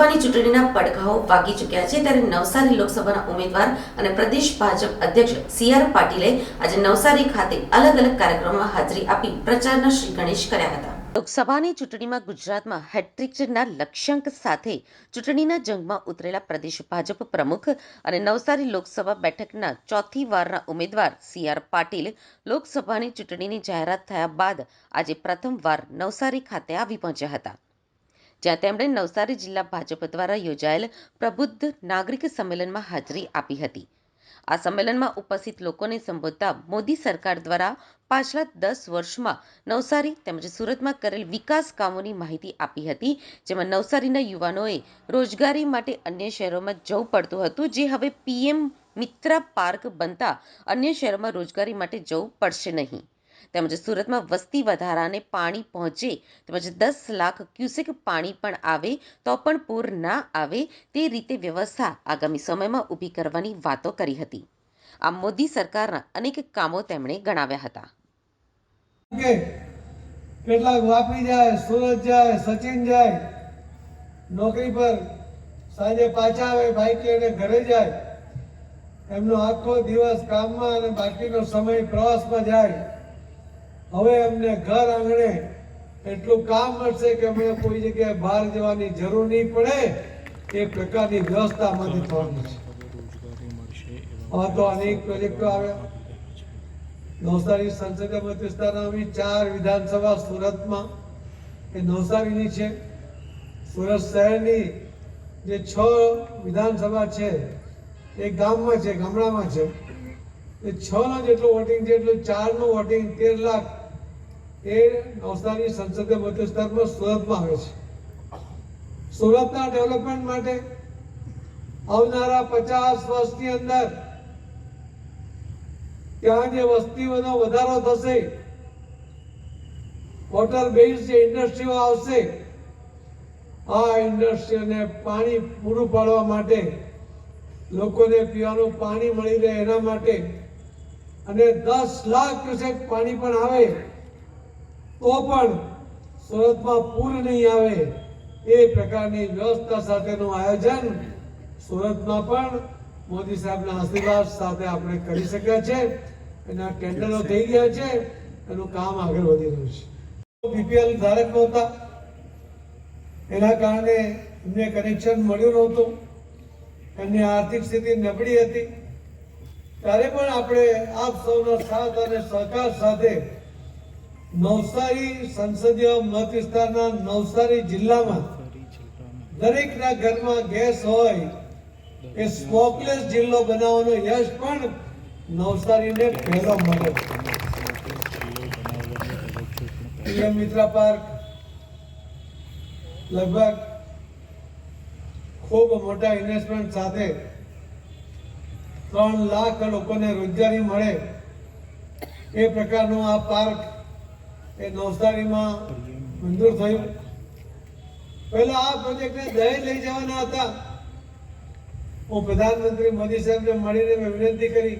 લોકસભાની ચૂંટણીના પડઘાઓ વાગી ચૂક્યા છે ત્યારે નવસારી લોકસભાના ઉમેદવાર અને પ્રદેશ ભાજપ અધ્યક્ષ સી આર પાટીલે આજે નવસારી ખાતે અલગ અલગ કાર્યક્રમમાં હાજરી આપી પ્રચારના શ્રી ગણેશ કર્યા હતા. લોકસભાની ચૂંટણીમાં ગુજરાતમાં હેટ્રિકના લક્ષ્યાંક સાથે ચૂંટણીના જંગમાં ઉતરેલા પ્રદેશ ભાજપ પ્રમુખ અને નવસારી લોકસભા બેઠકના ચોથી વારના ઉમેદવાર સી આર પાટીલ લોકસભાની ચૂંટણીની જાહેરાત થયા બાદ આજે પ્રથમવાર નવસારી ખાતે આવી પહોંચ્યા હતા. જ્યાં તેમણે નવસારી જિલ્લા ભાજપ દ્વારા યોજાયેલ પ્રબુદ્ધ નાગરિક સંમેલનમાં હાજરી આપી હતી. આ સંમેલનમાં ઉપસ્થિત લોકોને સંબોધતા મોદી સરકાર દ્વારા પાછલા દસ વર્ષમાં નવસારી તેમજ સુરતમાં કરેલ વિકાસ કામોની માહિતી આપી હતી, જેમાં નવસારીના યુવાનોએ રોજગારી માટે અન્ય શહેરોમાં જવું પડતું હતું, જે હવે પીએમ મિત્રા પાર્ક બનતા અન્ય શહેરોમાં રોજગારી માટે જવું પડશે નહીં. તેમજ સુરતમાં વસ્તી વધારાને પાણી પહોંચે તેમજ દસ લાખ ક્યુસેક પાણી પણ આવે તો પણ પૂર ના આવે તે રીતે વ્યવસ્થા આગામી સમયમાં ઊભી કરવાની વાતો કરી હતી. આ મોદી સરકારના અનેક કામો તેમણે ગણાવ્યા હતા. કેટલાક વાપી જાય, સુરત જાય, સચિન જાય, નોકરી પર સાંજે પાછા આવે બાઇક લઈને ઘરે જાય, એમનો આખો દિવસ કામમાં અને બાકીનો સમય પ્રવાસમાં જાય. હવે અમને ઘર આંગણે એટલું કામ મળશે કે અમને કોઈ જગ્યાએ બહાર જવાની જરૂર નહીં પડે, એ પ્રકારની વ્યવસ્થા અમારી થવાની છે. હવે તો અનેક પ્રોજેક્ટો આવ્યા નવસારી સંસદીય મત વિસ્તારના ચાર વિધાનસભા સુરતમાં. એ નવસારીની છે. સુરત શહેરની જે છ વિધાનસભા છે, એ ગામમાં છે, ગામડામાં છે. એ છ નો જેટલું વોટિંગ છે, એટલું ચારનું વોટિંગ તેર લાખ એ નવસારી સંસદીય વિસ્તારમાં સુરતમાં આવે છે. સુરતના ડેવલપમેન્ટ માટે આવનારા પચાસ વર્ષની અંદર ત્યાં જે વસ્તીઓનો વધારો થશે, વોટર બેઝ જે ઇન્ડસ્ટ્રીઓ આવશે, આ ઇન્ડસ્ટ્રીઓને પાણી પૂરું પાડવા માટે લોકોને પીવાનું પાણી મળી રહે એના માટે અને દસ લાખ ક્યુસેક પાણી પણ આવે તો પણ સુરતમાં પૂર નહીં આવે એ પ્રકારની વ્યવસ્થા સાથેનું આયોજન સુરતમાં પણ મોદી સાહેબના આશીર્વાદ સાથે આપણે કરી શક્યા છે એના ટેન્ડરો થઈ ગયા છે એનું કામ આગળ વધી રહ્યું છે. બીપીએલ ધારક નહોતા. એના કારણે એમને કનેક્શન મળ્યું નહોતું. એમની આર્થિક સ્થિતિ નબળી હતી. ત્યારે પણ આપણે આપ સૌનો સાથ અને સહકાર સાથે નવસારી સંસદીય મત વિસ્તારના નવસારી જિલ્લામાં દરેકના ઘરમાં ગેસ હોય એ સ્મોકલેસ જિલ્લો બનાવવાનો યશ પણ નવસારીને પહેલો મળ્યો. પીએમ મિત્રા પાર્ક લગભગ ખૂબ મોટા ઇન્વેસ્ટમેન્ટ સાથે ત્રણ લાખ લોકોને રોજગારી મળે એ પ્રકારનો આ પાર્ક એ નવસારીમાં મંજૂર થયું. પહેલા આ પ્રોજેક્ટને દહેજ લઈ જવાના હતા. હું પ્રધાનમંત્રી મોદી સાહેબને મળીને મેં વિનંતી કરી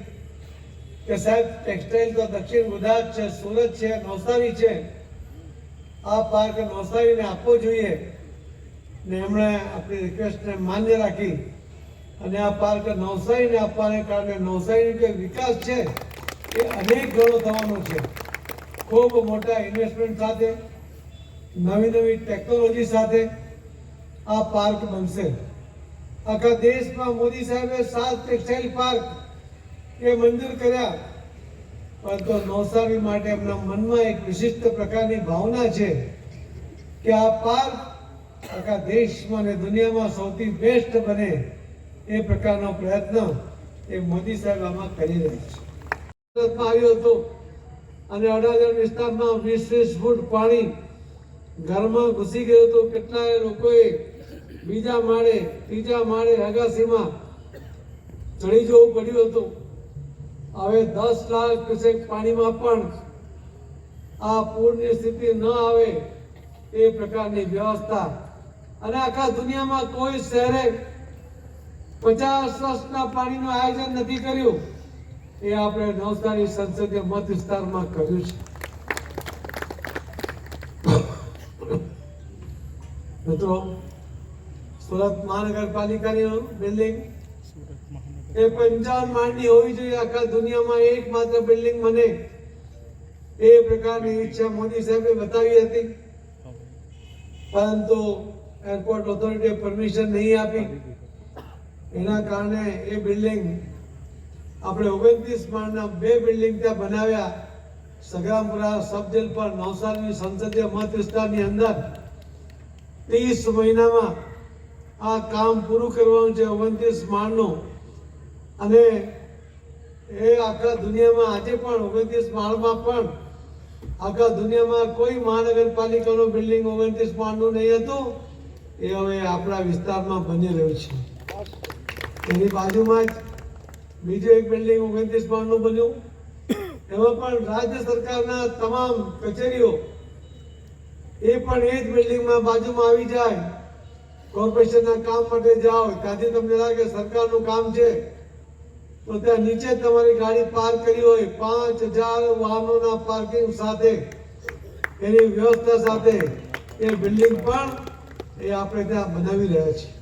કે સાહેબ ટેક્સટાઇલ તો દક્ષિણ ગુજરાત છે, સુરત છે, નવસારી છે. આ પાર્ક નવસારીને આપવો જોઈએ. ને એમણે આપણી રિક્વેસ્ટને માન્ય રાખી. અને આ પાર્ક નવસારીને આપવાને કારણે નવસારીનો જે વિકાસ છે, એ અનેક ગણો થવાનો છે. ખૂબ મોટા ઇન્વેસ્ટમેન્ટ સાથે, નવી નવી ટેકનોલોજી સાથે આ પાર્ક બનશે. આખા દેશમાં મોદી સાહેબે સાત ટેક્સટાઇલ પાર્ક એ મંજૂર કર્યા. પરંતુ નવસારી માટે એમના મનમાં એક વિશિષ્ટ પ્રકારની ભાવના છે કે આ પાર્ક આખા દેશમાં અને દુનિયામાં સૌથી બેસ્ટ બને એ પ્રકારનો પ્રયત્ન એ મોદી સાહેબ આમાં કરી રહ્યા છે. ભારતમાં આવ્યો હતું. અને અડાજણ વિસ્તારમાં વીસ વીસ ફૂટ પાણી ઘરમાં ઘૂસી ગયું હતું. કેટલાય લોકોએ બીજા માળે, ત્રીજા માળે અગાસીમાં ચડી જવું પડ્યું હતું. હવે દસ લાખ ક્યુસેક પાણીમાં પણ આ પૂરની સ્થિતિ ન આવે એ પ્રકારની વ્યવસ્થા. અને આખા દુનિયામાં કોઈ શહેરે પચાસ વર્ષના પાણીનું આયોજન નથી કર્યું. એ આપણે નવસારી સંસદીય મત વિસ્તારમાં કર્યું છે. મિત્રો, સુરત મહાનગરપાલિકાની બિલ્ડિંગ એ પંચાવન માળની હોવી જોઈએ. આખા દુનિયામાં એકમાત્ર બિલ્ડિંગ બને એ પ્રકારની ઈચ્છા મોદી સાહેબે બતાવી હતી. પરંતુ એરપોર્ટ ઓથોરિટીએ પરમિશન નહીં આપી. એના કારણે એ બિલ્ડિંગ આપણે ઓગણત્રીસ માળના બે બિલ્ડિંગ ત્યાં બનાવ્યા. સગરામપુરા સબજેલ પર નવસારીની સંસદીય મત વિસ્તારની અંદર ત્રીસ મહિનામાં આ કામ પૂરું કરવાનું છે ઓગણત્રીસ માળનું. અને એ આખા દુનિયામાં આજે પણ ઓગણત્રીસ માળમાં પણ આખા દુનિયામાં કોઈ મહાનગરપાલિકાનું બિલ્ડિંગ ઓગણત્રીસ માળનું નહીં હતું. એ હવે આપણા વિસ્તારમાં બની રહ્યું છે. એની બાજુમાં જ બીજું એક બિલ્ડિંગ ઓગણત્રીસ માળનું બન્યું. એમાં પણ રાજ્ય સરકારના તમામ કચેરીઓ એ પણ એ જ બિલ્ડિંગમાં બાજુમાં આવી જાય. કોર્પોરેશનના કામ માટે જાઓ, ત્યાંથી તમને લાગે સરકારનું કામ છે. તો ત્યાં નીચે તમારી ગાડી પાર્ક કરી હોય, પાંચ હજાર વાહનોના પાર્કિંગ સાથે. એની વ્યવસ્થા સાથે એ બિલ્ડિંગ પણ એ આપણે ત્યાં બનાવી રહ્યા છીએ.